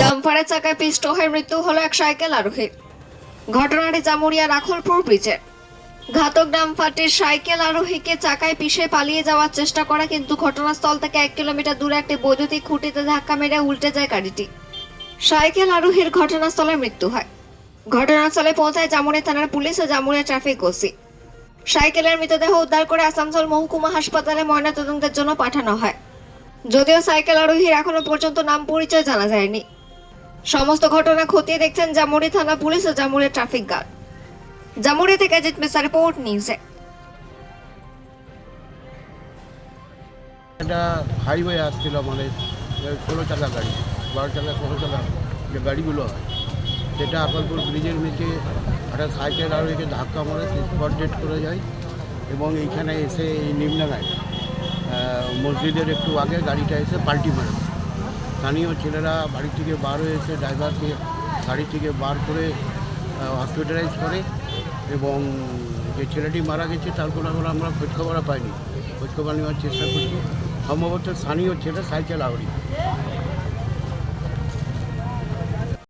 ডাম্পারের চাকায় পিষ্ট হয়ে মৃত্যু হলো এক সাইকেল আরোহীর ঘটনাটি জামুরিয়া রাখলপুর ব্রিজে। ঘাতক ডাম্পারটির সাইকেল আরোহীকে চাকায় পিষে পালিয়ে যাওয়ার চেষ্টা করা, কিন্তু ঘটনাস্থল থেকে এক কিলোমিটার দূরে একটি বৈদ্যুতিক খুঁটিতে ধাক্কা মেরে উল্টে যায় গাড়িটি। সাইকেল আরোহীর ঘটনাস্থলে মৃত্যু হয়। ঘটনাস্থলে পৌঁছায় জামুরিয়া থানার পুলিশ ও জামুরিয়া ট্রাফিক ওসি। সাইকেলের মৃতদেহ উদ্ধার করে আসানসোল মহকুমা হাসপাতালে ময়নাতদন্তের জন্য পাঠানো হয়। যদিও সাইকেল আরোহীর এখনও পর্যন্ত নাম পরিচয় জানা যায়নি। সমস্ত ঘটনা খতিয়ে দেখছেন জামুরি থানা পুলিশ ও জামুরি ট্রাফিক গার্ড। জামুরি থেকে জিত মিসা রিপোর্ট, নিউজে। একটা হাইওয়ে আসছিল আমাদের ষোলো চাকা গাড়ি, বারো চাকা ষোলো চাকা যে গাড়িগুলো হয়, সেটা আকলপুর ব্রিজের নিচে একটা সাইকেল আর একে ধাক্কা মারে স্পট ডেট করে যায় এবং এইখানে এসে এই নিম্নাগায় মসজিদের একটু আগে গাড়িটা এসে পাল্টি মারে। স্থানীয় ছেলেরা বাড়ি থেকে বার হয়ে এসে ড্রাইভারকে গাড়ি থেকে বার করে হসপিটালাইজ করে এবং যে ছেলেটি মারা গেছে তার কোনো আমরা খোঁজখবর পাইনি। খোঁজখবর নেওয়ার চেষ্টা করছি। সম্ভবত স্থানীয় ছেলে সাইকেল আউরি